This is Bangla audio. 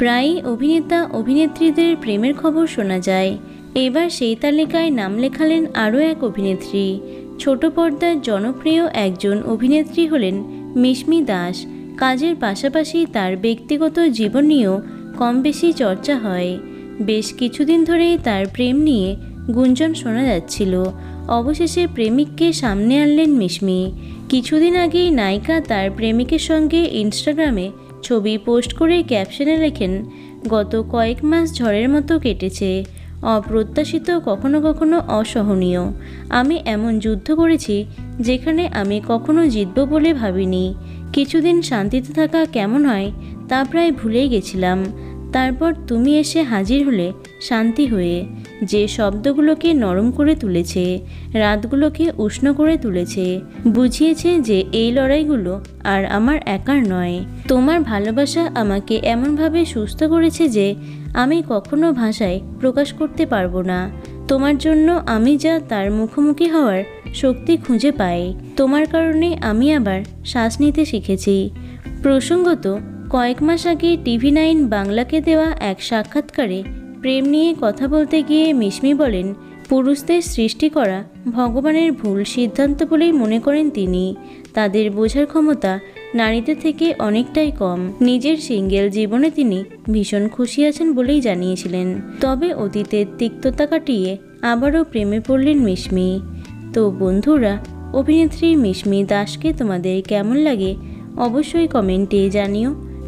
প্রায়ই অভিনেতা, অভিনেত্রীদের প্রেমের খবর শোনা যায়। এবার সেই তালিকায় নাম লেখালেন আরও এক অভিনেত্রী। ছোট পর্দার জনপ্রিয় একজন অভিনেত্রী হলেন মিশমি দাস। কাজের পাশাপাশি তার ব্যক্তিগত জীবন নিয়েও কম বেশি চর্চা হয়। বেশ কিছুদিন ধরেই তার প্রেম নিয়ে গুঞ্জন শোনা যাচ্ছিল। অবশেষে প্রেমিককে সামনে আনলেন মিশমি। কিছুদিন আগেই নায়িকা তার প্রেমিকের সঙ্গে ইনস্টাগ্রামে ছবি পোস্ট করে ক্যাপশনে লেখেন, গত কয়েক মাস ঝড়ের মতো কেটেছে। অপ্রত্যাশিত কখনো কখনো অসহনীয়। আমি এমন যুদ্ধ করেছি যেখানে আমি কখনো জিতব বলে ভাবিনি। কিছুদিন শান্তিতে থাকা কেমন হয় তা প্রায় ভুলেই গেছিলাম। তারপর তুমি এসে হাজির হলে শান্তি হয়ে যে শব্দগুলোকে নরম করে তুলেছে, রাতগুলোকে উষ্ণ করে তুলেছে, বুঝিয়েছে যে এই লড়াইগুলো আর আমার একার নয়। তোমার ভালোবাসা আমাকে এমনভাবে সুস্থ করেছে যে আমি কখনো ভাষায় প্রকাশ করতে পারব না। তোমার জন্য আমি যা তার মুখোমুখি হওয়ার শক্তি খুঁজে পাই। তোমার কারণে আমি আবার শ্বাস নিতে শিখেছি। প্রসঙ্গত কয়েক মাস আগে টিভি নাইন বাংলাকে দেওয়া এক সাক্ষাৎকারে প্রেম নিয়ে কথা বলতে গিয়ে মিশমি বলেন, পুরুষদের সৃষ্টি করা ভগবানের ভুল সিদ্ধান্ত বলেই মনে করেন তিনি। তাদের বোঝার ক্ষমতা নারীদের থেকে অনেকটাই কম। নিজের সিঙ্গেল জীবনে তিনি ভীষণ খুশি আছেন বলেই জানিয়েছিলেন। তবে অতীতের তিক্ততা কাটিয়ে আবারও প্রেমে পড়লেন মিশমি। তো বন্ধুরা, অভিনেত্রী মিশমি দাসকে তোমাদের কেমন লাগে অবশ্যই কমেন্টে জানিও।